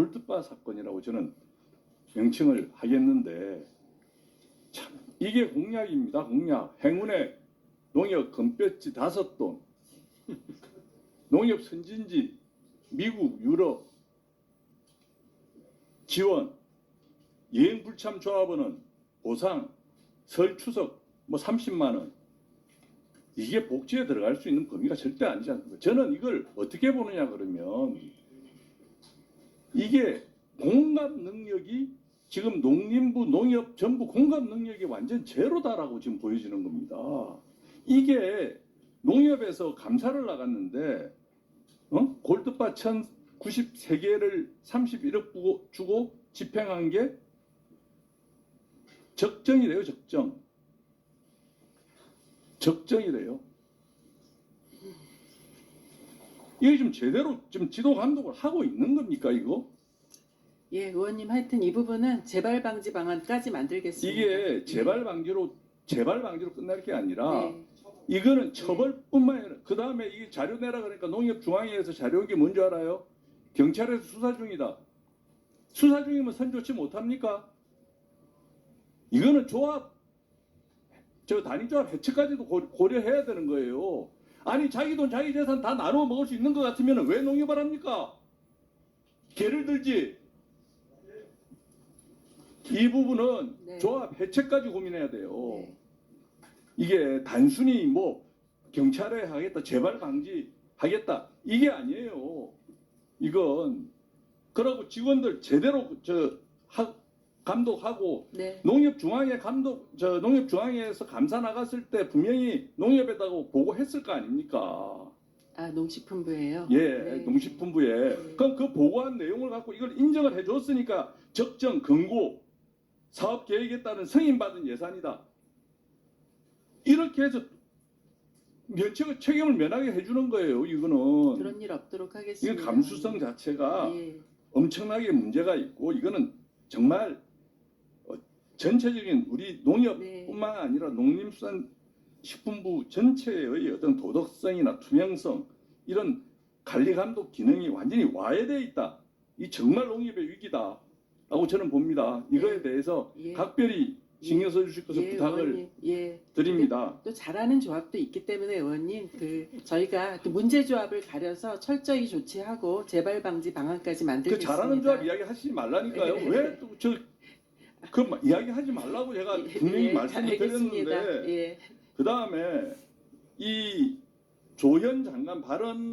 골드바 사건이라고 저는 명칭을 하겠는데 참 이게 공약입니다. 공약. 행운의 농협 금볕지 다섯 돈, 농협 선진지 미국, 유럽 지원, 여행 불참 조합원은 보상, 설 추석 뭐 30만 원. 이게 복지에 들어갈 수 있는 범위가 절대 아니지 않습니까? 저는 이걸 어떻게 보느냐 그러면 이게 공급 능력이 지금 농림부, 농협 전부 공급 능력이 완전 제로다라고 지금 보여지는 겁니다. 이게 농협에서 감사를 나갔는데 어? 골드바 1093개를 31억 주고, 주고 집행한 게 적정이래요, 적정. 적정이래요. 이게 지금 제대로 지금 지도 감독을 하고 있는 겁니까, 이거? 예, 의원님 하여튼 이 부분은 재발 방지 방안까지 만들겠습니다. 이게 재발 방지로 재발 방지로 끝날 게 아니라 네. 이거는 처벌뿐만 아니라 그 다음에 이 자료 내라 그러니까 농협중앙회에서 자료한 게 뭔지 알아요? 경찰에서 수사 중이다. 수사 중이면 선 조치 못합니까? 이거는 조합 저 단위조합 해체까지도 고- 고려해야 되는 거예요. 아니 자기 돈 자기 재산 다 나누어 먹을 수 있는 것 같으면 왜 농협을 합니까? 개를 들지. 이 부분은 네. 조합 해체까지 고민해야 돼요. 네. 이게 단순히 뭐 경찰에 하겠다, 재발 방지 하겠다 이게 아니에요. 이건 그러고 직원들 제대로 저 하- 감독하고 네. 농협중앙회 감독 저 농협중앙회에서 감사 나갔을 때 분명히 농협에다가 보고했을 거 아닙니까? 아, 농식품부예요. 예, 네. 농식품부에 네. 그럼 그 보고한 내용을 갖고 이걸 인정을 해줬으니까 적정 근고 사업 계획에 따른 승인받은 예산이다. 이렇게 해서 면책 책임을 면하게 해주는 거예요. 이거는 그런 일 없도록 하겠습니다. 이건 감수성 자체가 예. 엄청나게 문제가 있고 이거는 정말 어, 전체적인 우리 농협뿐만 네. 아니라 농림수산식품부 전체의 어떤 도덕성이나 투명성 이런 관리 감독 기능이 완전히 와해되어 있다. 이 정말 농협의 위기다 라고 저는 봅니다. 이거에 네. 대해서 예. 각별히 신경 써주실 것을 예, 부탁을. 예. 드립니다. 또 잘하는 조합도 있기 때문에 의원님 그 저희가 그 문제 조합을 가려서 철저히 조치하고 재발 방지 방안까지 그 만들겠습니다. 잘하는 조합 이야기 하시지 말라니까요. 예. 왜또저 그 이야기 하지 말라고 제가 분명히 예, 말씀을. 드렸는데 예. 그 다음에 이 조현 장관 발언